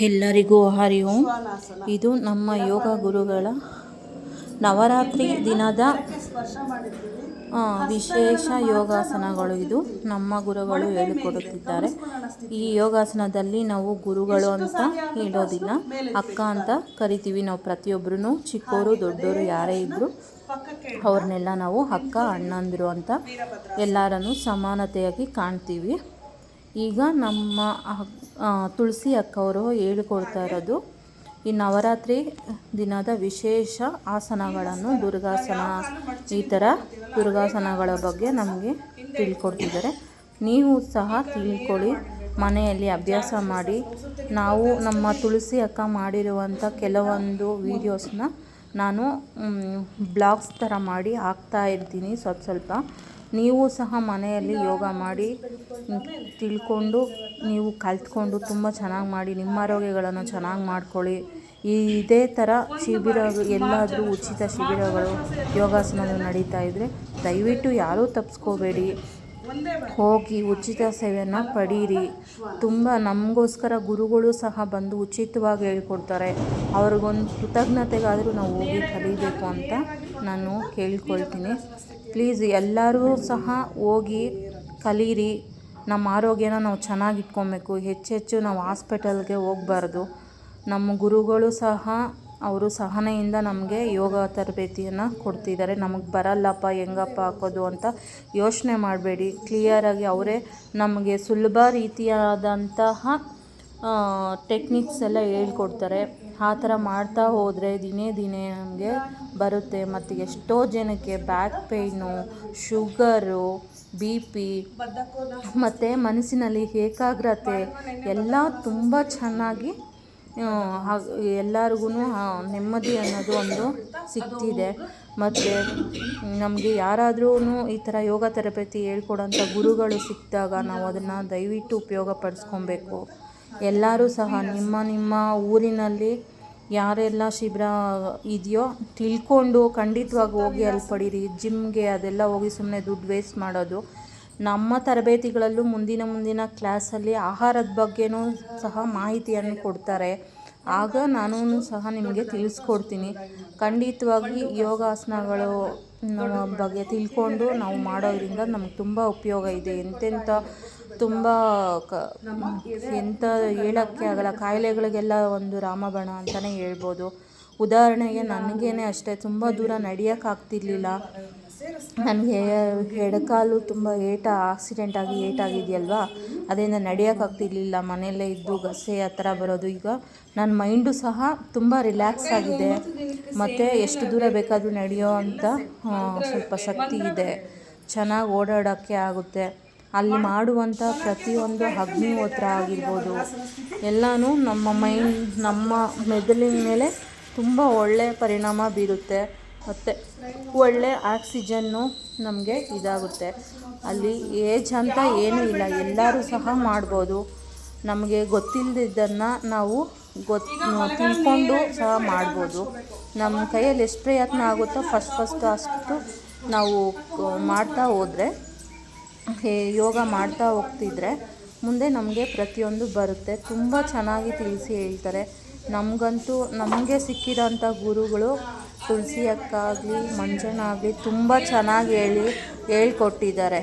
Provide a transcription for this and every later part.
ಎಲ್ಲರಿಗೂ ಹರಿ ಓಂ. ಇದು ನಮ್ಮ ಯೋಗ ಗುರುಗಳ ನವರಾತ್ರಿ ದಿನದ ವಿಶೇಷ ಯೋಗಾಸನಗಳು ಇದು. ನಮ್ಮ ಗುರುಗಳು ಹೇಳಿಕೊಡುತ್ತಿದ್ದಾರೆ. ಈ ಯೋಗಾಸನದಲ್ಲಿ ನಾವು ಗುರುಗಳು ಅಂತ ಹೇಳೋದಿಲ್ಲ. ಅಕ್ಕ ಅಂತ ಕರಿತೀವಿ ನಾವು ಪ್ರತಿಯೊಬ್ಬರೂ ಚಿಕ್ಕವರು ದೊಡ್ಡವರು ಯಾರೇ ಇದ್ದರೂ ಅವ್ರನ್ನೆಲ್ಲ ನಾವು ಅಕ್ಕ, ಅಣ್ಣಂದಿರು ಅಂತ ಎಲ್ಲರನ್ನು ಸಮಾನತೆಯಾಗಿ ಕಾಣ್ತೀವಿ. ಈಗ ನಮ್ಮ ತುಳಸಿ ಅಕ್ಕವರು ಹೇಳಿಕೊಡ್ತಾ ಇರೋದು, ಈ ನವರಾತ್ರಿ ದಿನದ ವಿಶೇಷ ಆಸನಗಳನ್ನು, ದುರ್ಗಾಸನ, ಈ ಥರ ದುರ್ಗಾಸನಗಳ ಬಗ್ಗೆ ನಮಗೆ ತಿಳ್ಕೊಡ್ತಿದ್ದಾರೆ. ನೀವು ಸಹ ತಿಳ್ಕೊಳ್ಳಿ, ಮನೆಯಲ್ಲಿ ಅಭ್ಯಾಸ ಮಾಡಿ. ನಾವು ನಮ್ಮ ತುಳಸಿ ಅಕ್ಕ ಮಾಡಿರುವಂಥ ಕೆಲವೊಂದು ವೀಡಿಯೋಸ್ನ ನಾನು ಬ್ಲಾಗ್ಸ್ ಥರ ಮಾಡಿ ಹಾಕ್ತಾ ಇರ್ತೀನಿ. ಸ್ವಲ್ಪ ಸ್ವಲ್ಪ ನೀವು ಸಹ ಮನೆಯಲ್ಲಿ ಯೋಗ ಮಾಡಿ ತಿಳ್ಕೊಂಡು ನೀವು ಕಲ್ತ್ಕೊಂಡು ತುಂಬ ಚೆನ್ನಾಗಿ ಮಾಡಿ, ನಿಮ್ಮ ಆರೋಗ್ಯಗಳನ್ನು ಚೆನ್ನಾಗಿ ಮಾಡ್ಕೊಳ್ಳಿ. ಈ ಇದೇ ಥರ ಶಿಬಿರ ಎಲ್ಲಾದರೂ ಉಚಿತ ಶಿಬಿರಗಳು, ಯೋಗಾಸನಗಳು ನಡೀತಾ ಇದ್ದರೆ ದಯವಿಟ್ಟು ಯಾರೂ ತಪ್ಪಿಸ್ಕೋಬೇಡಿ ಹೋಗಿ ಉಚಿತ ಸೇವೆಯನ್ನು ಪಡೀರಿ. ತುಂಬ ನಮಗೋಸ್ಕರ ಗುರುಗಳು ಸಹ ಬಂದು ಉಚಿತವಾಗಿ ಹೇಳ್ಕೊಡ್ತಾರೆ. ಅವ್ರಿಗೊಂದು ಕೃತಜ್ಞತೆಗಾದರೂ ನಾವು ಹೋಗಿ ಕಲಿಬೇಕು ಅಂತ ನಾನು ಕೇಳ್ಕೊಳ್ತೀನಿ. ಪ್ಲೀಸ್ ಎಲ್ಲರೂ ಸಹ ಹೋಗಿ ಕಲೀರಿ. ನಮ್ಮ ಆರೋಗ್ಯನ ನಾವು ಚೆನ್ನಾಗಿ ಇಟ್ಕೊಬೇಕು. ಹೆಚ್ಚೆಚ್ಚು ನಾವು ಹಾಸ್ಪಿಟಲ್ಗೆ ಹೋಗಬಾರ್ದು. ನಮ್ಮ ಗುರುಗಳು ಸಹ, ಅವರು ಸಹನೆಯಿಂದ ನಮಗೆ ಯೋಗ ತರಬೇತಿಯನ್ನು ಕೊಡ್ತಿದ್ದಾರೆ. ನಮಗೆ ಬರಲ್ಲಪ್ಪ, ಹೆಂಗಪ್ಪ ಹಾಕೋದು ಅಂತ ಯೋಚನೆ ಮಾಡಬೇಡಿ. ಕ್ಲಿಯರಾಗಿ ಅವರೇ ನಮಗೆ ಸುಲಭ ರೀತಿಯಾದಂತಹ ಟೆಕ್ನಿಕ್ಸ್ ಎಲ್ಲ ಹೇಳ್ಕೊಡ್ತಾರೆ. ಆ ಥರ ಮಾಡ್ತಾ ಹೋದರೆ ದಿನೇ ದಿನೇ ನಮಗೆ ಬರುತ್ತೆ. ಮತ್ತು ಎಷ್ಟೋ ಜನಕ್ಕೆ back pain sugar B P ಮತ್ತು ಮನಸ್ಸಿನಲ್ಲಿ ಏಕಾಗ್ರತೆ ಎಲ್ಲ ತುಂಬ ಚೆನ್ನಾಗಿ ಎಲ್ಲರಿಗೂ ನೆಮ್ಮದಿ ಅನ್ನೋದು ಒಂದು ಸಿಗ್ತಿದೆ ಮತ್ತು ನಮಗೆ ಯಾರಾದ್ರೂ ಈ ಥರ ಯೋಗ ತರಬೇತಿ ಹೇಳ್ಕೊಡೋಂಥ ಗುರುಗಳು ಸಿಕ್ಕಿದಾಗ ನಾವು ಅದನ್ನು ದಯವಿಟ್ಟು ಉಪಯೋಗ ಪಡಿಸ್ಕೊಬೇಕು ಎಲ್ಲರೂ ಸಹ ನಿಮ್ಮ ನಿಮ್ಮ ಊರಿನಲ್ಲಿ ಯಾರೆಲ್ಲ ಶಿಬಿರ ಇದೆಯೋ ತಿಳ್ಕೊಂಡು ಖಂಡಿತವಾಗಿ ಹೋಗಿ ಅಲ್ಲಿ ಪಡೀರಿ. ಜಿಮ್ಗೆ ಅದೆಲ್ಲ ಹೋಗಿ ಸುಮ್ಮನೆ ದುಡ್ಡು ವೇಸ್ಟ್ ಮಾಡೋದು. ನಮ್ಮ ತರಬೇತಿಗಳಲ್ಲೂ ಮುಂದಿನ ಮುಂದಿನ ಕ್ಲಾಸಲ್ಲಿ ಆಹಾರದ ಬಗ್ಗೆನೂ ಸಹ ಮಾಹಿತಿಯನ್ನು ಕೊಡ್ತಾರೆ. ಆಗ ನಾನು ಸಹ ನಿಮಗೆ ತಿಳಿಸ್ಕೊಡ್ತೀನಿ. ಖಂಡಿತವಾಗಿ ಯೋಗಾಸನಗಳು ಬಗ್ಗೆ ತಿಳ್ಕೊಂಡು ನಾವು ಮಾಡೋದ್ರಿಂದ ನಮ್ಗೆ ತುಂಬ ಉಪಯೋಗ ಇದೆ. ಎಂತೆಂಥ ತುಂಬ ಕ ಎಂಥ ಹೇಳೋಕ್ಕೆ ಆಗಲ್ಲ. ಕಾಯಿಲೆಗಳಿಗೆಲ್ಲ ಒಂದು ರಾಮಬಾಣ ಅಂತಲೇ ಹೇಳ್ಬೋದು. ಉದಾಹರಣೆಗೆ ನನಗೇನೆ ಅಷ್ಟೇ, ತುಂಬ ದೂರ ನಡೆಯೋಕ್ಕಾಗ್ತಿರ್ಲಿಲ್ಲ ನನಗೆ ಎಡಕಾಲು ತುಂಬ ಏಟ ಆಕ್ಸಿಡೆಂಟ್ ಆಗಿ ಏಟಾಗಿದೆಯಲ್ವಾ ಅದರಿಂದ ನಡೆಯೋಕ್ಕಾಗ್ತಿರ್ಲಿಲ್ಲ ಮನೆಯಲ್ಲೇ ಇದ್ದು ಗಸೆ ಆ ಬರೋದು. ಈಗ ನನ್ನ ಮೈಂಡು ಸಹ ತುಂಬ ರಿಲ್ಯಾಕ್ಸ್ ಆಗಿದೆ. ಮತ್ತು ಎಷ್ಟು ದೂರ ಬೇಕಾದರೂ ನಡೆಯೋ ಅಂತ ಸ್ವಲ್ಪ ಶಕ್ತಿ ಇದೆ. ಚೆನ್ನಾಗಿ ಓಡಾಡೋಕ್ಕೆ ಆಗುತ್ತೆ. ಅಲ್ಲಿ ಮಾಡುವಂಥ ಪ್ರತಿಯೊಂದು ಅಗ್ನಿಹೋತ್ರ ಆಗಿರ್ಬೋದು. ಎಲ್ಲನೂ ನಮ್ಮ ಮೈಂಡ್ ನಮ್ಮ ಮೆದುಳಿನ ಮೇಲೆ ತುಂಬ ಒಳ್ಳೆಯ ಪರಿಣಾಮ ಬೀರುತ್ತೆ. ಮತ್ತು ಒಳ್ಳೆ ಆಕ್ಸಿಜನ್ನು ನಮಗೆ ಇದಾಗುತ್ತೆ. ಅಲ್ಲಿ ಏಜ್ ಅಂತ ಏನೂ ಇಲ್ಲ. ಎಲ್ಲರೂ ಸಹ ಮಾಡ್ಬೋದು. ನಮಗೆ ಗೊತ್ತಿಲ್ಲದಿದ್ದನ್ನು ನಾವು ಗೊತ್ ತಿಳ್ಕೊಂಡು ಸಹ ಮಾಡ್ಬೋದು. ನಮ್ಮ ಕೈಯಲ್ಲಿ ಎಷ್ಟು ಪ್ರಯತ್ನ ಆಗುತ್ತೋ ಫಸ್ಟ್ ಫಸ್ಟ್ ಅಷ್ಟು ನಾವು ಮಾಡ್ತಾ ಹೋದರೆ ಯೋಗ ಮಾಡ್ತಾ ಹೋಗ್ತಿದ್ರೆ ಮುಂದೆ ನಮಗೆ ಪ್ರತಿಯೊಂದು ಬರುತ್ತೆ. ತುಂಬ ಚೆನ್ನಾಗಿ ತಿಳಿಸಿ ಹೇಳ್ತಾರೆ. ನಮಗಂತೂ, ನಮಗೆ ಸಿಕ್ಕಿದಂಥ ಗುರುಗಳು ತುಳಸಿ ಅಕ್ಕ ಆಗಲಿ ಆಗಲಿ ತುಂಬ ಚೆನ್ನಾಗಿ ಹೇಳಿ, ಹೇಳ್ಕೊಟ್ಟಿದ್ದಾರೆ.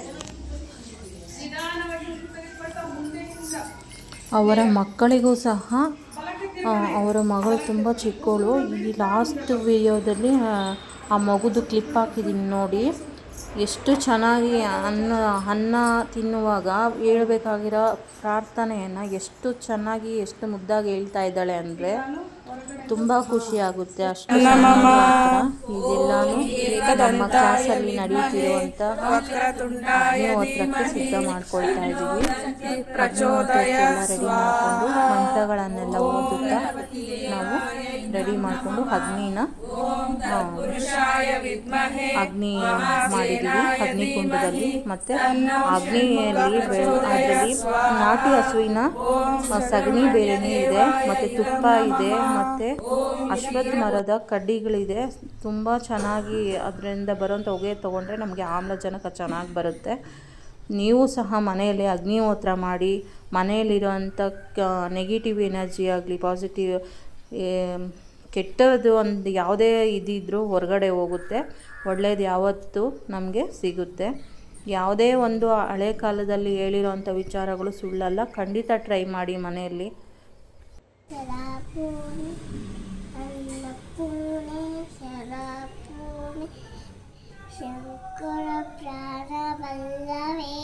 ಅವರ ಮಕ್ಕಳಿಗೂ ಸಹ ಅವರ ಮಗಳು ತುಂಬ ಚಿಕ್ಕವಳು ಈ ಲಾಸ್ಟ್ ವಿಡಿಯೋದಲ್ಲಿ ಆ ಮಗುದು ಕ್ಲಿಪ್ ಹಾಕಿದ್ದೀನಿ ನೋಡಿ. ಎಷ್ಟು ಚೆನ್ನಾಗಿ ಅನ್ನ ಅನ್ನ ತಿನ್ನುವಾಗ ಹೇಳ್ಬೇಕಾಗಿರೋ ಪ್ರಾರ್ಥನೆಯನ್ನು ಎಷ್ಟು ಚೆನ್ನಾಗಿ ಎಷ್ಟು ಮುದ್ದಾಗಿ ಹೇಳ್ತಾ ಇದ್ದಾಳೆ ಅಂದರೆ ತುಂಬ ಖುಷಿ ಆಗುತ್ತೆ ಅಷ್ಟು ಇದೆಲ್ಲಾನು ನಮ್ಮ ಕ್ಲಾಸಲ್ಲಿ ನಡೀತಿರುವಂಥ ಅಗ್ನಿಹೋತ್ರಕ್ಕೆ ಸಿದ್ಧ ಮಾಡ್ಕೊಳ್ತಾ ಇದ್ದೀವಿ. ಅಗ್ನಿಹೋತ್ರಕ್ಕೆ ಎಲ್ಲ ರೆಡಿ ಮಾಡಿಕೊಂಡು ಮಂತ್ರಗಳನ್ನೆಲ್ಲ ಓದುತ್ತಾ ನಾವು ರೆಡಿ ಮಾಡಿಕೊಂಡು ಅಗ್ನಿನ ಅಗ್ನಿ ಮಾಡಿದ್ದೀವಿ. ಅಗ್ನಿಕುಂಡದಲ್ಲಿ ಮತ್ತು ಅಗ್ನಿಯಲ್ಲಿ ಅದರಲ್ಲಿ ನಾಟಿ ಹಸುವಿನ ಸಗಣಿ ಬೇರೆನೇ ಇದೆ ಮತ್ತು ತುಪ್ಪ ಇದೆ ಮತ್ತು ಅಶ್ವತ್ಥ ಮರದ ಕಡ್ಡಿಗಳಿದೆ. ತುಂಬ ಚೆನ್ನಾಗಿ ಅದರಿಂದ ಬರೋಂಥ ಹೊಗೆ ತಗೊಂಡ್ರೆ ನಮಗೆ ಆಮ್ಲಜನಕ ಚೆನ್ನಾಗಿ ಬರುತ್ತೆ. ನೀವು ಸಹ ಮನೆಯಲ್ಲಿ ಅಗ್ನಿಹೋತ್ರ ಮಾಡಿ ಮನೆಯಲ್ಲಿರುವಂಥ ಕ ನೆಗೆಟಿವ್ ಎನರ್ಜಿ ಆಗಲಿ ಪಾಸಿಟಿವ್ ಕೆಟ್ಟದ್ದು ಒಂದು ಯಾವುದೇ ಇದಿದ್ರೂ ಹೊರಗಡೆ ಹೋಗುತ್ತೆ. ಒಳ್ಳೇದು ಯಾವತ್ತೂ ನಮಗೆ ಸಿಗುತ್ತೆ. ಯಾವುದೇ ಒಂದು ಹಳೆ ಕಾಲದಲ್ಲಿ ಹೇಳಿರೋಂಥ ವಿಚಾರಗಳು ಸುಳ್ಳಲ್ಲ. ಖಂಡಿತ ಟ್ರೈ ಮಾಡಿ ಮನೆಯಲ್ಲಿ. പൂണി അല്ലപ്പൂണി ശരാപ്പൂണി ശങ്കര പ്രാണവല്ലവേ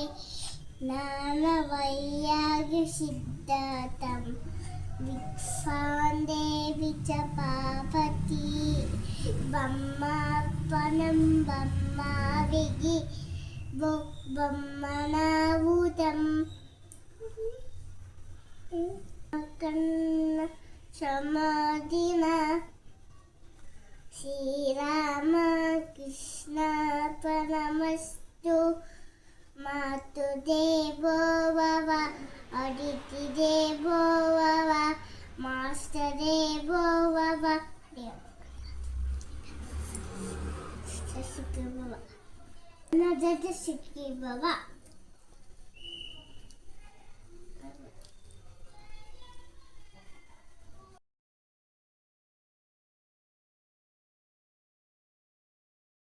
നാമവൈയാകി സിദ്ധാതം വിക്സാന്തേ വിച്ച പാപതി ബമ്മാപ്പണം ബമ്മാവികി ബൊമ്മണാവൂതം കണ്ണ சமாதின ஸ்ரீராம கிருஷ்ண பரமஸ்து மாத்து தேவோவ அடித்தி தேவோவ மாஸ்டர் தேவோவ Baba.